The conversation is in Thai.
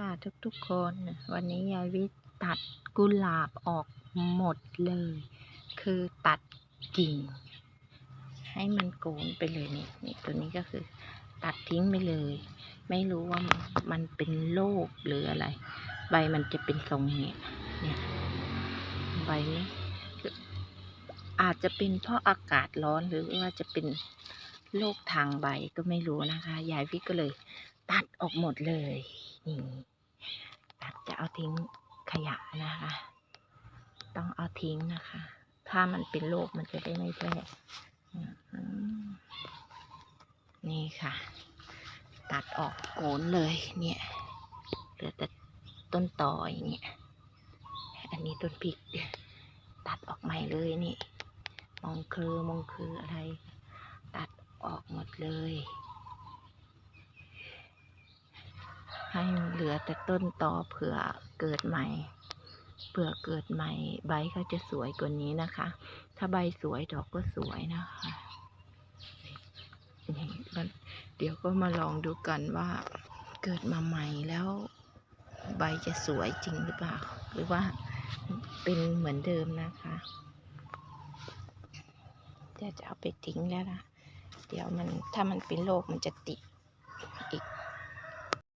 ค่ะทุกๆคน วันนี้ยายวิตัดกุหลาบออกหมดเลย คือตัดกิ่ง ให้มันโกนไปเลยนี่นี่ตัวนี้ก็คือตัดทิ้งไปเลย ไม่รู้ว่ามันเป็นโรคหรืออะไร ใบมันจะเป็นทรงเนี้ยเนี่ยใบนี้อาจจะเป็นเพราะอากาศร้อนหรือว่าจะเป็นโรคทางใบก็ไม่รู้นะคะ ยายวิก็เลยตัดออกหมดเลยนี่ เอาทิ้งขยะนะคะ ต้องเอาทิ้งนะคะ ถ้ามันเป็นโรคมันจะได้ไม่แพร่นี่ค่ะ ตัดออกโกนเลยเนี่ยเหลือแต่ต้นตออย่างเงี้ยอันนี้ต้นพริกตัดออกใหม่เลยนี่มองคือมองคืออะไร ตัดออกหมดเลย ให้เหลือแต่ต้นตอเผื่อเกิดใหม่เผื่อเกิดใหม่ ใบเขาจะสวยกว่านี้นะคะ ถ้าใบสวยดอกก็สวยนะคะนี่เดี๋ยวก็มาลองดูกันว่าเกิดมาใหม่แล้ว ใบจะสวยจริงหรือเปล่า หรือว่าเป็นเหมือนเดิมนะคะเดี๋ยวจะเอาไปทิ้งแล้วนะเดี๋ยวมันถ้ามันเป็นโรคมันจะติดอีก